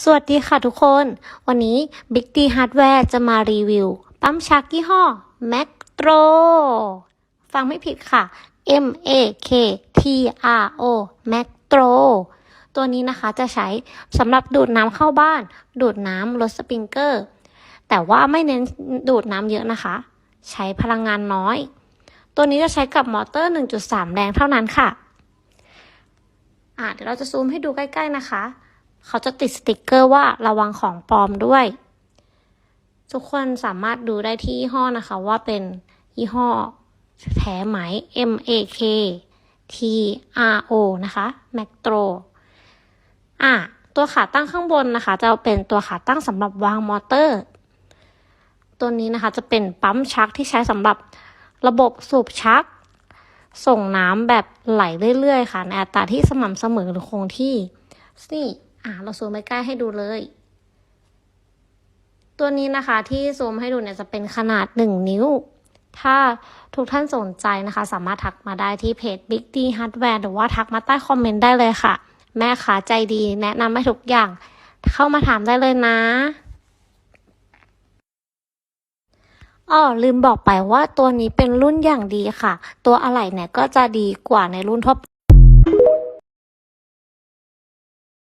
สวัสดีค่ะทุกคน วันนี้ Big D Hardware จะมารีวิว ปั๊มชักยี่ห้อ Mactro ฟังไม่ผิดค่ะ M A K T R O Mactro ตัวนี้นะคะจะใช้สำหรับดูดน้ำเข้าบ้าน ดูดน้ำลดสปริงเกอร์ แต่ว่าไม่เน้นดูดน้ำเยอะนะคะ ใช้พลังงานน้อย ตัวนี้จะใช้กับมอเตอร์ 1.3 แรงเท่านั้นค่ะ อะเดี๋ยวเราจะซูมให้ดูใกล้ ๆนะคะ เขาจะติดสติกเกอร์ว่าระวังของปลอมด้วย ทุกคนสามารถดูได้ที่ยี่ห้อนะคะว่าเป็นยี่ห้อแท้ไหม M A K T R O นะคะ Mactro อะตัวขาตั้งข้างบนนะคะ จะเป็นตัวขาตั้งสำหรับวางมอเตอร์ ตัวนี้นะคะจะเป็นปั๊มชักที่ใช้สำหรับระบบสูบชัก ส่งน้ำแบบไหลเรื่อยๆ ค่ะในอัตราที่สม่ำเสมอหรือคงที่นี่ อะเราซูมไปใกล้ให้ดูเลย ตัวนี้นะคะที่ซูมให้ดูเนี่ยจะเป็นขนาด 1 นิ้ว ถ้าทุกท่านสนใจนะคะ สามารถทักมาได้ที่เพจ Big D Hardware หรือว่าทักมาใต้คอมเมนต์ได้เลยค่ะ แม่ค้าใจดีแนะนำให้ทุกอย่าง เข้ามาถามได้เลยนะอ๋อลืมบอกไปว่าตัวนี้เป็นรุ่นอย่างดีค่ะ ตัวอะไหล่เนี่ยก็จะดีกว่าในรุ่นทั่วไป